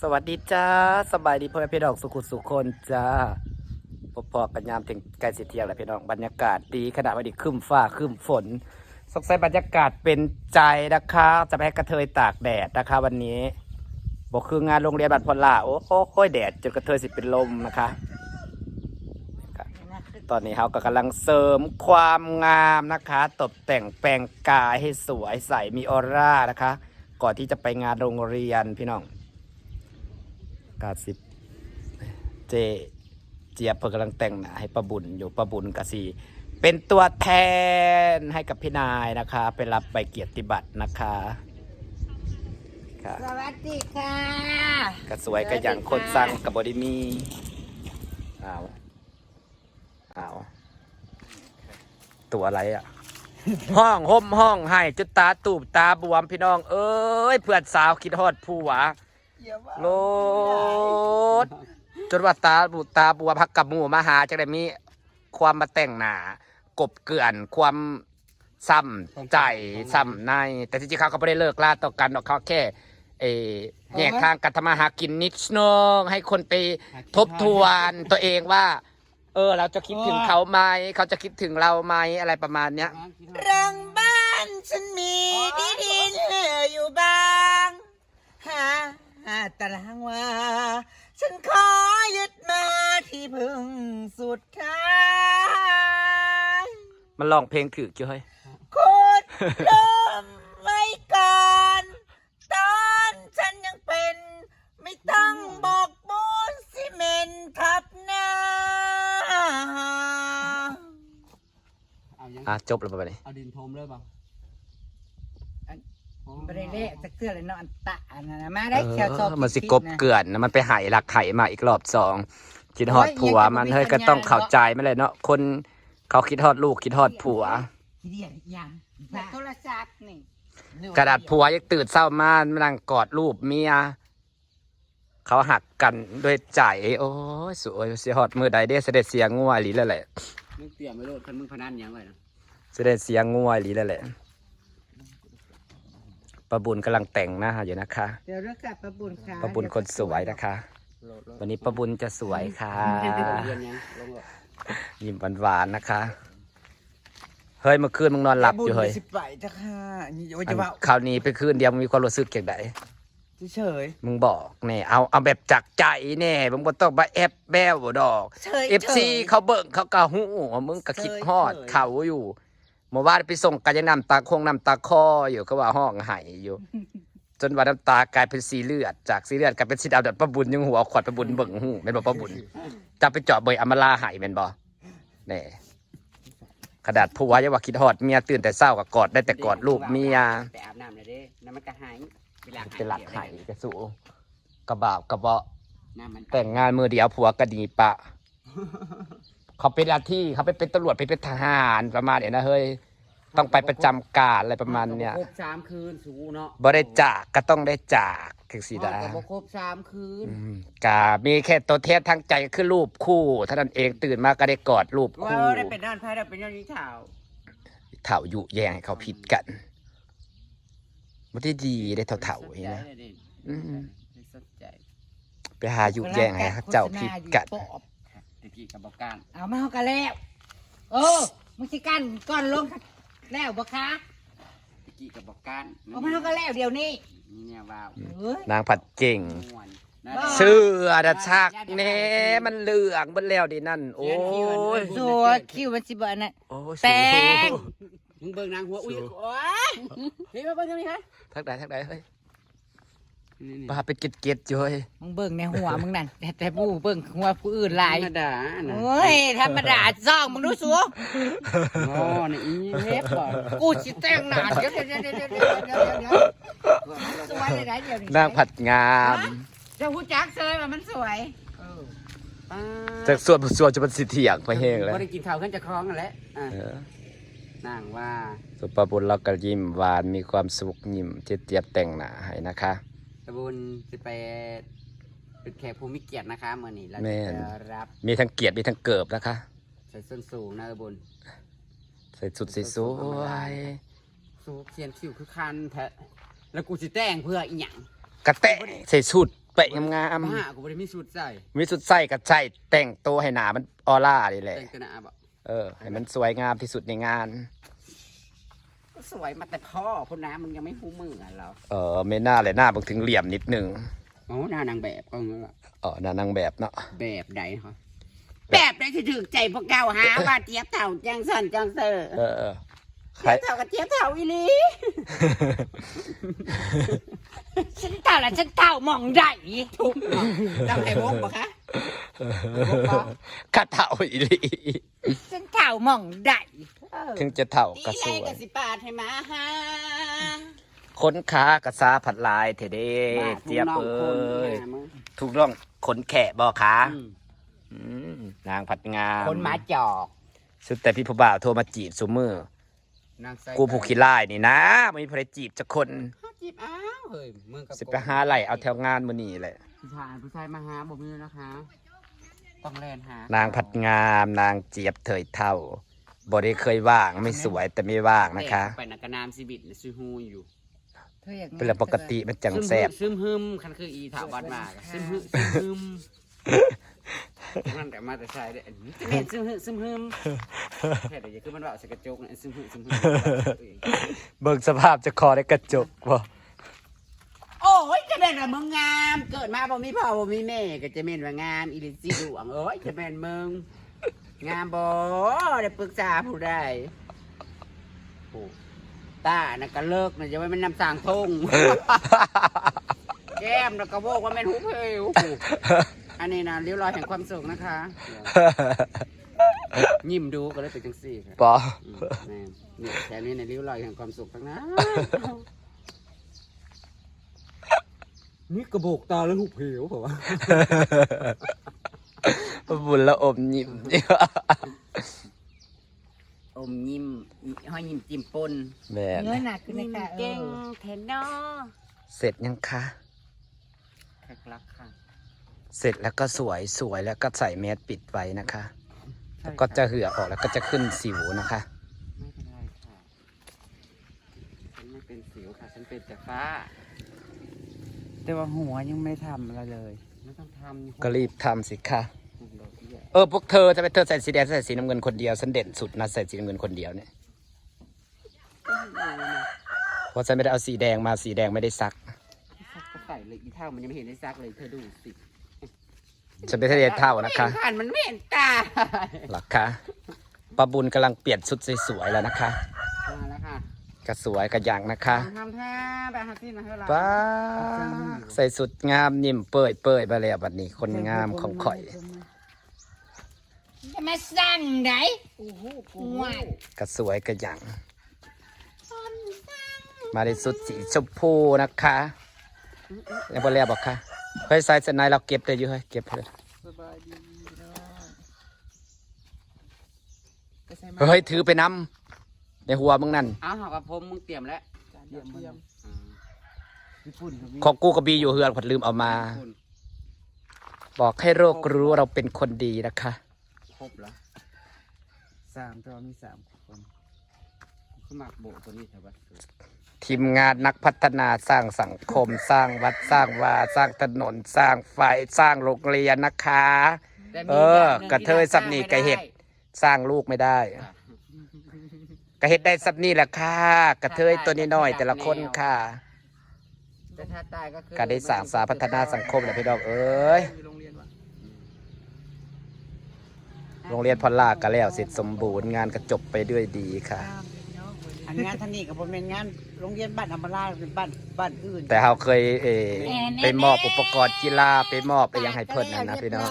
สวัสดีจ้าสบายดีพ่อแม่พี่น้องสุขุสุขคนจ้าพบพอกันยามถึงใกล้สิเที่ยงแล้วพี่น้องบรรยากาศดีขณะวันนี้ครึ้มฟ้าครึ้มฝนสงสัยบรรยากาศเป็นใจนะคะ จะไปให้กระเทยตากแดดนะคะ วันนี้บอกคืองานโรงเรียนบัตรพล่าโอ้โหแดดจนกระเทยสิเป็นลมนะคะ ตอนนี้เขาก็กำลังเสริมความงามนะคะ ตกแต่งแปลงกายให้สวยใสมีออร่านะคะ ก่อนที่จะไปงานโรงเรียนพี่น้อง กาสิบเจเจี๊ยบเพิ่งกำลังแต่งหน้าให้ประบุญอยู่ประบุญกสีเป็นตัวแทนให้กับพี่นายนะคะ ไปรับใบเกียรติบัตรนะคะค่ะสวัสดีค่ะก็สวยก็อย่างคนสร้างกับบอดีมีเอาเอาตัวอะไรอะ ห้องห่มห้องให้จุดตาตูบตาบวมพี่น้อง เอ้ยเพื่อนสาวคิดฮอดผู้หวา โลดจนว่าตาบุตาบัวพักกับหมู่มาหาจะได้มีความมาแต่งหนากบเกลื่อนความซ้ำใจซ้ำใน แต่ที่จริงเขาก็ไม่ได้เลิกลาต่อกันหรอกเขาแค่เออแยกทางกันทำมาหากินนิดนึงให้คนไปทบทวนตัวเองว่า เออ เราจะคิดถึงเขาไหมเขาจะคิดถึงเราไหมอะไรประมาณเนี้ยรังบ้านฉันมีที่ดินเหลืออยู่บ้างหา หาตารางว่าฉันขอยึดมาที่พึ่งสุดท้าย มันลองเพลงถือเจ้าเฮ้ยขุดเริ่มไว้ก่อน ตอนฉันยังเป็น ไม่ต้องบอกบูนซีเมนต์ทับหน้า เอายังอะจบแล้วประมาณนี้เอาดินทมเลยเปล่า บริเละจะเกลือเลยเนาะอันตะอันนั้นนะมาได้แค่ชอบเออมันสิกบเกลื่อนนะมันไปหายหลักไถมาอีกรอบสองคิดฮอดผัวมันเฮ้ยก็ต้องเข้าใจไม่เลยเนาะคนเขาคิดฮอดลูกคิดฮอดผัวทีเดียวยังโทรศัพท์นี่กระดาษผัวยังตื่นเศร้ามามานั่งกอดรูปเมียเขาหักกันด้วยใจโอ้ยสวยเสียฮอดมือใดเด้เสด็จเสียงงัวอีหลีแล้วแหละมึงเตรียมไว้โลดคันมึงพนันหยังไว้นะเสด็จเสียงงัวอีหลีแล้วแหละ ประบุญกำลังแต่งหน้าอยู่นะคะเดี๋ยวเรื่องกลับประบุญค่ะประบุญคนสวยนะคะโลดโลดวันนี้ประบุญจะสวยค่ะเรียนยังลงเลยยิ้มหวานๆนะคะเฮ้ยเมื่อคืนมึงนอนหลับอยู่เฮ้ยสิบไปจ้ะค่ะนี่ว่าอัจะนว่าคราวนี้ไปคืนเดียวมึงมีความรู้สึกอย่างไรเฉยมึงบอกเนี่ยเอาเอาแบบจากใจเนี่ยมึงบ่ต้องมาแอบแบ้วบ่ดอกเฉยเอฟซีเขาเบิ่งเขาก็หูว่ามึงก็คิดฮอดเฉยเขาอยู่ เมื่อวานไปส่งกายน้ำตาคงน้ำตาคออยู่ก็ว่าห้องไห้อยู่ จนว่าน้ำตากลายเป็นสีเลือด จากสีเลือดกลายเป็นสีดำเดือดประบุญยังหัวเอาขวดประบุญเบิ่งหูเป็นบ่ประบุญจะไปเจาะเบยอำมาลาไห้เป็นบ่แน่ขนาดผัวยังว่าคิดฮอดเมียตื่นแต่เช้าก็กอดได้แต่กอดลูกเมียไปอาบน้ำเลยเด้น้ำมันก็หายเวลาเป็นหลักไห้กระสูกระบาบกระเบาะน้ำมันแต่งงานมือเดียวผัวก็ดีปะ เขาเป็นอาที่เขาไปเป็นตำรวจไปเป็นทหารประมาณเนี้ยนะเฮ้ยต้องไปประจำการอะไรประมาณเนี้ยครบสามคืนสูเนาะบ่ได้จากก็ต้องได้จากถึงสีดา ก็บ่ครบสามคืนอืมกามีแค่ตัวเทศทางใจก็คือรูปคู่เท่านั้นเองตื่นมาก็ได้กอดรูปว่าคู่ได้เป็นนอนไพ่ได้เป็นยอดยิ่งเท้าเถ่ายุแยงให้เขาผิดกันไม่ได้ดีได้เถ่าๆเห็นไหมอืมไม่สนใจไปหายุแยงให้เจ้าผิดกัน โฆษณาอยู่ปอบ ตะกี้กับบอกการเอามาเอากันแล้ว โอ้มึงสิกันก่อนลงแล้วบ่คะตะกี้กับบอกการเอามาเอากันแล้วเดี๋ยวนี้นี่เนี่ยว้าวเฮ้ยนางผัดเก่งม่วนบ้าเชื่อดัชักแน่มันเหลืองเบนแล้วดินั่น โอ้ยสัวคิวมันสิบ่อันนั้น โอ้ยแป้ง มึงเบิ่งนางหัวอุ้ยโอ้ยเฮ้ยมาเบิ่งตรงนี้ฮะทักใดทักใดเฮ้ยนี่ๆ ปลาเป็นเกล็ดเกล็ดจ้อยมึงเบิ่งในหัวมึงนั่นแต่แต่หมูเบิ่งหัวผู้อื่นลายธรรมดาน่ะโอ้ยธรรมดาซองมึงรู้สัวอ๋อนี่อีเล็บบ่กูสิแต่งหนาเดี๋ยวเดี๋ยวเดี๋ยวเดี๋ยวเดี๋ยวนะาผัดงามเจ้าผู้จักเซยว่ามันสวยจากส่วนส่วนจะเป็นสิเถียงไปแห้งแล้วก็ได้กินข้าวขึ้นจะคล้องกันแล้วนางว่า สุปบุญเราก็ยิ้มหวานมีความสุขยิ้มเจี๊ยบแต่งหน้าให้นะคะ ตะบุญสิไปเป็นแขกผู้มีเกียรตินะคะมื้อนี้เราแม่น จะรับมีทั้งเกียรติมีทั้งเกิบนะคะ ใส่ส้นสูงนะตะบุญใส่สุดสวยสูบเสียนคิวคือคันแท้แล้วกูสิแต่งเพื่ออีหยังๆกระแตะใส่สุดเป๊ะงามมาหากูบ่ได้มีสูตรใส่ๆมีสุดใส่กับใส่แต่งตัวให้หนามันออร่าดีแหละ แต่งตัวหน้าบ่เออ ให้มันสวยงามที่สุดในงานก็ สวยมาแต่พ่อพุ่นน้ำมึงยังไม่ฮู้มืออะเราเออไม่น่าเลยหน้าบังถึงเหลี่ยมนิดนึงโอ้หน้านางแบบก็งั้นล่ะเออหน้านางแบบเนาะแบบใดเหรอแบบใดที่ถูกใจพวกเก่าหาว่าเจี๊ยบเท่าจังสันจังเซอร์เออเออใครเจี๊ยบเท่ากับเจี๊ยบเท่าอีหลีฉันเก่าแล้วฉันเก่ามองได้ทุกเนาะจำไอ้วงปะคะข้าเท่าอีหลีฉันเก่ามองได้ ถึงจะเท่าดีก็ไรสวยกับสิปาดให้มาหาค้นขากระซาผัดลายเทเดบาดเจี๊ยบน้องเอ้คนยหามึงถูกต้องขนแขะบอขาอืมอืมนางผัดงามคนหมาจอกสุดแต่พี่ผู้บ่าวโทรมาจีบสุมือนางใส่กูผูกขี้ไล่นี่นะไม่มีใครจีบจะคนฮาจีบอ้าวเฮ้ยมึงกับสิไปหาไหลเอาแถวงานมือนี่แหละผู้ชายผู้ชายมาหาบ่มีแล้วนะคะต้องแล่นหานางผัดงามนางเจี๊ยบเถยเท่า บได้เคยว่างไม่สวยแต่ไม่ว่างนะคะไปนักกระนามซีบิตน่ะซื้อฮูอยู่เธออยากเป็นเรื่องปกติมันจังแสบซึมฮึมคันคืออีถาวบัดมากอะซึมฮึซึมฮึมนั่นแต่มาแต่ชายเด้ออันนี้จะเป็นซึมฮึซึมฮึมแค่เดี๋ยวคือมันว่าใส่กระจกนะซึมฮึซึมฮึเบิ่งสภาพจะคอได้กระจกบ่โอ้ยจะเป็นว่ามึงงาม เกิดมาบ่มีพ่อบ่มีแม่ก็จะเป็นว่างามอีลิซีดวงโอ้ยจะเป็นมึง งามบ่ได้ปรึกษาผู้ใดโอ้ตาน่ะก็เลิกน่ะจะไว้มันนำสร้างทงแก้มแล้วก็โบกว่าแม่นหูเพลวอันนี้นะเรียวรอยแห่งความสุขนะคะ ยิ้มดูก็เลยเป็นจังสี่ค่ะปออืมแม่นเนี่ยแค่นี้ในเรียวรอยแห่งความสุขทั้งนั้นนี่กระโบกตาแล้วหูเพลวเปล่าวะ บุญละอมยิ้มอมยิ้มห้อยยิ้มจิ้มปนแม่นเนื้อหนักขึ้นในค่ะเอเก่งอแทนนอเสร็จยังคะแขกรักค่ะ เสร็จแล้วก็สวยสวยแล้วก็ใส่แมสปิดไว้นะคะ แล้วก็จะเหือออกแล้วก็จะขึ้นสิวนะคะ ไม่เป็นไรค่ะ ฉันไม่เป็นสิวค่ะ ฉันเป็นแต่ฟ้า แต่ว่าหัวยังไม่ทำอะไรเลย ไม่ต้องทำก็รีบทำสิคะหุ่นโลดเหี้ยเออพวกเธอจะไปเธอใส่สีแดงใส่สีน้ำเงินคนเดียวฉันเด่นสุดนะใส่สีน้ำเงินคนเดียวเนี่ยเพราะฉันไม่ได้เอาสีแดงมาสีแดงไม่ได้ซักซักก็ใส่เลยอีเท่ามันยังไม่เห็นได้ซักเลยเธอดูสิฉันไม่ได้เท่านะคะไม่ผ่านมันไม่เห็นตาหรอคะปะบุญกำลังเปลี่ยนชุดสวยๆแล้วนะคะมาแล้ว ค่ะก็สวยกระยังนะคะทำท่าแบบฮัตตี้นะเฮ้ยเราป้าใส่สุดงามนิ่มเปื่อยเปื่อยไปแล้วบัดนี้ คนงามของข่อยจะมาสั่งไหนหวานก็สวยกระยังมาในสุดสีชมพูนะคะยังบ่แล้วบอกค่ะเฮ้ยใส่เสนายเราเก็บได้อยู่เฮ้ยเก็บเลยเฮ้ยถือไปนำ ในหัวมึงนั่นเอาหอกกับผมมึงเตรียมแล้วเยี่ยมเยี่ยมอืมญี่ปุ่นก็มีของกูกับบีอยู่เฮือนผัดลืมเอามา คุณบอกให้โรครู้ว่าเราเป็นคนดีนะคะ ครบเหรอสามตัวมีสามคนสมัครโบตัวนี้เถอะวะทีมงานนักพัฒนาสร้างสังคม สร้างวัดสร้างวาสร้างถนนสร้างไฟสร้างโรงเรียนนะคะ แต่มีเออย่างหนึ่งกระเทยที่สับหนีกระเห็ดสร้างลูกไม่ได้กระเฮ็ดได้สับนี่แหละค่ะกระเทยตัวนี้น้อยแต่ละคนค่ะแต่ถ้าตายก็คือก็ได้สร้างสาพัฒนาสังคมแหละพี่น้องเอ้ยโรงเรียนพอลลากก็แล้วเสร็จสมบูรณ์งานก็จบไปด้วยดีค่ะ อันงานท่านนี่กับผมเป็นงานโรงเรียนบ้านอมราเป็นบ้านบ้านอื่นแต่เราเคยเออไปมอบอุปกรณ์กีฬาไปมอบไปยังให้เพิ่นนะนะพี่น้อง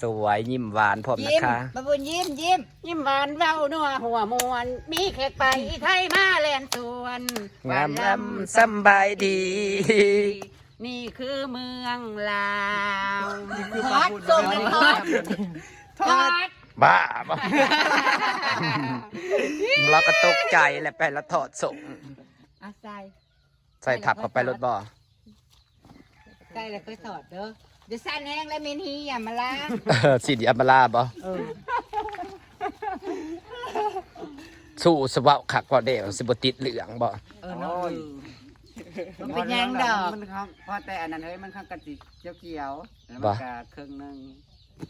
สวยยิ้มหวานพร้อมนะยิ้มคะบะบุญยิ้มยิ้มยิ้มหวานเว้านัวหัวมวน มีแขกไปไทยมาแลนสวนงามลำสำบายดี นี่คือเมืองลาวทอดส่งทอดทอดบ้าบ้าเราก็ตกใจแหละไปแล้วถอดส่งอาศัยใส่ถับเข้าไปรถบ่อใกล้แล้วก็ถอดเด้อ เดี๋ยวสั้นแห้งแล้วเมนฮีอย่ามาล้างเออสีดีอัมบาลาบ่เออสู้สวะขักว่าเดียวสิบติดเหลืองบ่ เออเนาะมันเป็นหยังดอกมันข้างเพราะแต่อันนั้นเฮ้ยมันข้างกะจิเขียวเขียวๆแล้วมันบ่ ก็ครึ่งหนึง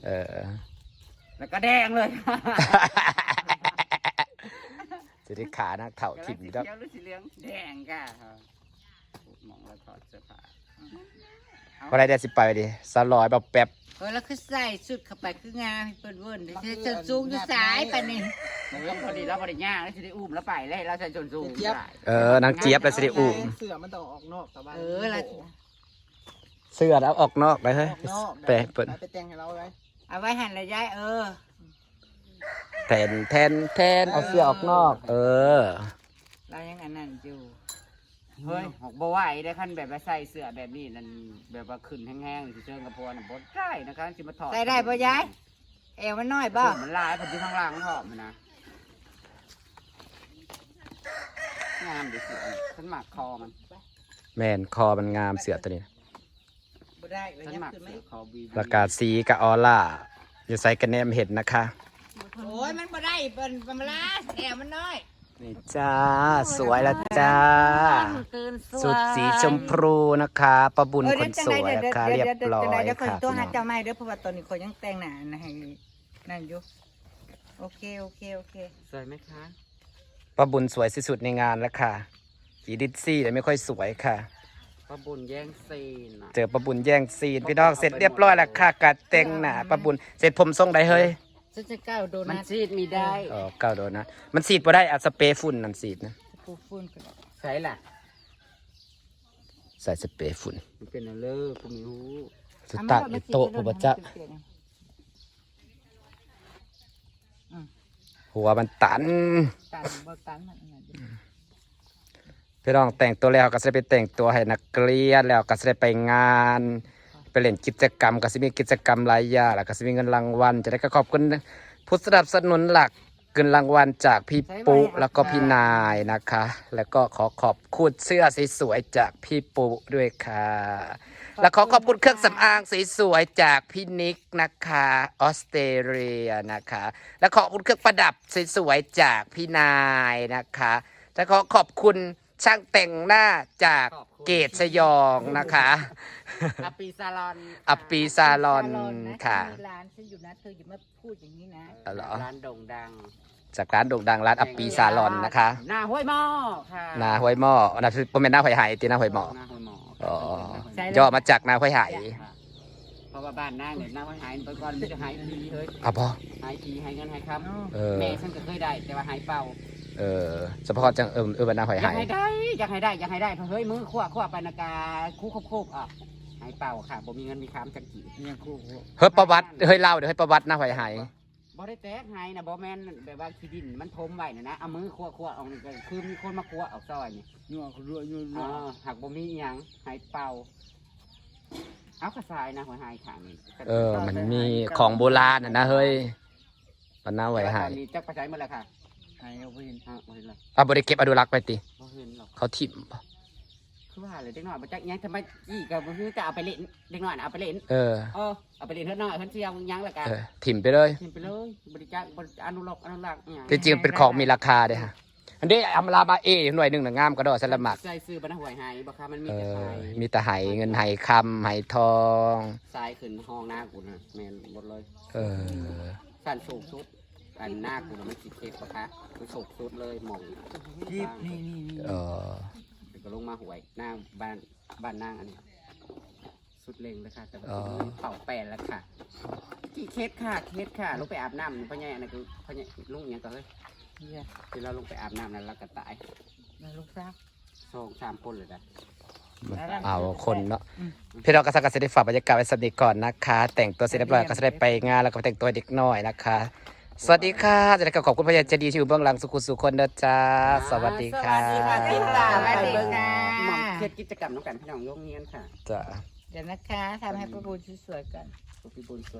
เออ แล้วก็แดงเลยจะได้ขานักเถ่าถิ่มสีครับเขียวหรือสีเหลืองแดงก่ะมองแล้วถอดเสื้อผ้า วันไรเดี๋ยวสิไปดิสลอยแบบแป๊บเออแล้วคือใส่สุดเข้าไปคืองามให้เปิ้นเวิ้นเดี๋ยวจะสูงอยู่สายปานนี้มันก็พอดีแล้วพอดีย่างแล้วสิได้อุ้มแล้วไปเลยเราใส่จนสูงได้เออนางเจี๊ยบแล้วสิได้อุ้มเสือมันต้องออกนอกแต่ว่าเออแล้วเสื้อแล้วออกนอกไปเฮ้ยออกนอกไปเปิดไปแต่งให้เราเลยเอาไว้หันละยายเออแทนแทนแทนเอาเสื้อออกนอก เออเรายังอันนั้นอยู่ เฮ้ยหกบ่ไหวได้ขั้นแบบว่าใส่เสื้อแบบนี้นั่นแบบว่าขึ้นแห้งๆสิเชิงกระโปรงน่ะบ่ได้นะคะสิมาถอดใส่ได้ป่ะยายเอวมันน้อยบ่มันลายผมอยู่ข้างล่างมันหอมมันนะงามดิเสือฉันหมักคอมันแมนคอมันงามเสือตัวนี้บ่ได้เลยฉันยัหมักขึ้นไหมเสือคอบีประกาศสีกับออร่าอยู่ใส่กันแนมเห็นนะคะโอ้ยมันบ่ได้เปิ้นปลาร้าเอวมันน้อย นี่จ้า สวยแล้วจ้า ตื่นสวย สุดสีชมพูนะคะประบุญเออคเดี๋ยนวจังสไดวยเดี๋ยวนะคะเดี๋เรียยวบเดี๋ยวร้อยเดี๋ยวคนค่ะตัวพี่หาน้องเจ้าไม่เด้อเพราะว่าตอนนี้คนยังแต่งหน้านะให้นั่นอยู่โอเคโอเคโอเคสวยไหมคะประบุญสวยที่สุดในงานแล้วค่ะอีดิซซี่แต่ไม่ค่อยสวยค่ะป้าบุญแย่งซีนอะเจอประบุญแย่งซีนพี่น้องเสร็จเรียบร้อยแล้วค่ะกัดแต่งหน้าประบุญเสร็จผมทรงใดเฮ้ย ฉันจะก้าวโดมันนัทซีดมีได้อ๋อเก้าโดนนะมันสีดบ่ได้อัดสเปรย์ฝุ่นนั่นสีดนะปูฟุ้นก็ได้ใช่ล่ะ ใส่สเปรย์ฝุ่นมันเป็นอะไรกูไม่รู้สุดตักในโต๊ะผมจะหัวมันตัน ตันบ่ตันมันอันนั้นอยู่พี่น้องแต่งตัวแล้วก็จะไปแต่งตัวให้นักเรียนแล้วก็จะได้ไปงาน ไปเล่นกิจกรรมก็จะมีกิจกรรมหลายอย่างแล้วก็จะมีเงินรางวัลจะได้ก็ขอบคุณผู้สนับสนุนหลักเงินรางวัลจากพี่ปุแล้วก็พี่นายนะคะ แล้วก็ขอขอบคุณเสื้อสวยๆจากพี่ปุด้วยค่ะ แล้วขอขอบคุณเครื่องสำอางสวยๆจากพี่นิกนะคะออสเตรเลียนะคะ และขอบคุณเครื่องประดับสวยๆจากพี่นายนะคะและขอขอบคุณ ช่างแต่งหน้าจากเกตสยองนะคะอัปปีซาลอนอัปปีซาลอนค่ะฉันมีร้านฉันอยู่นะเธออย่ามาพูดอย่างนี้นะอ๋อเหรอร้านโด่งดัง จากร้านโด่งดังร้านอัปปีซาลอนนะคะหน้าห้วยหม้อค่ะนาห้วยหม้อนะเป็นหน้าห้วยไหตีหน้าห้วยหม้อหน้าห้วยหม้ออ๋อใช่ย่อมาจากนาห้วยไหเพราะว่าบ้านนางเนี่ยนางห้วยหายไปก่อนไม่จะหายทีเฮ้ยอะพอหายทีหายเงินหายคเออำแม่ฉันก็เคยได้แต่ว่าหายเป่า เออเฉพาะจังเออเออเป็นหน้าห้วยอไหยากให้ได้อยากให้ได้อยากให้ได้เฮ้ยมือขวาขวาไปนากาคู่คบคบอะหายเป่าค่ะบ่มีเงินมีค้ำจังกี่ยังคู่เฮ้ยประวัติเฮ้ยเล่าเดี๋ยวให้ประวัติหน้าห้วยไหบ่ได้แตกหายนะบ่แม่นแบบว่าขี้ดินมันทมไว้น่ะนะเอามือขวาขวาออกนี่ก็คือมีคนมาขวาออกซอยนี่นัวรัวนัวอ๋อหักบ่มีอิหยังหายเป่าเอากระสายนะหัวหายขางนี่เออ มันมีของโบราณน่ะนะเฮ้ยมันน่าไหวแต่หาตอยนนี้จักประจายหมดแล้วค่ะ หายเอาไปเห็นอะบ่เห็นหรอกเอาบริเก็บอนุรักษ์ไปติ บ่เห็นหรอกเขาถิ่มบ่คือว่าเลยเด็กน้อยบ่จักอิหยังทำไมอีกก็บ่คือจะเอาไปเล่นเด็กน้อยน่ะเอาไปเล่นเออ เออเอาไปเล่นเฮ็ดน้อยเพิ่นสิเอาหยังแล้วกันเออ ถิ่มไปเลย เห็นไปเลยบริจาคบริอนุรักษ์อนุรักษ์อหย่างที่จริงมันเป็นของมีราคาเด้ฮะ อันนี้อัมรามาเอหน่วยหนึ่งน่ะงามก็ดอกสลัมมักใส่ซื้อบรรณหวยหายบ่คะมันมีเอแต่อสายมีแต่ไหเงินไหคำไหทอง สายขึ้นห้องหน้ากูนะแม่นหมดเลยเออ สั่นสูงสุด อันหน้ากูน่ะมันสิเทปบ่คะมันสูงสุดเลยหมองนี่นี่นี่นี่เออเดี๋ยวก็ลงมาหวยหน้าบ้านบ้านนางอันนี้สุดเล็งเลยค่ะแต่ว่าอ๋อเป่าแปดแล้วค่ะกี่เคสค่ะเคสค่ะลงไปอาบน้ำพ่อใหญ่อันนั้นคือพ่อใหญ่ลุงอหยังก็เฮ้ยเนี่ยที่เราลงไปอาบน้ำนั้นเราก็ตายนะลูกสาวสองสามคนเลยนะมันเอาคนเนาะพี่เราก็สักกะเสได็ฝากบรรยากาศไว้สักนิดก่อนนะคะ แต่งตัวเสร็จเรียบร้อยก็จะได้ไปงานแล้วก็ไปแต่งตัวเด็กน้อยนะคะ สวัสดีค่ะจะได้ขอบคุณพระยาเจดีย์ที่อยู่เบื้องหลังสุขุมสุขคนเด้อจ้าสวัสดีค่ะสวัสดีค่ะติดตามสวัสดีค่ะหม่อมเครียดกิจกรรมน้องกันพี่น้องโรงเรียนค่ะจ้าเดี๋ยวนะคะทำให้ประบูสวยๆกันพี่บุญสวย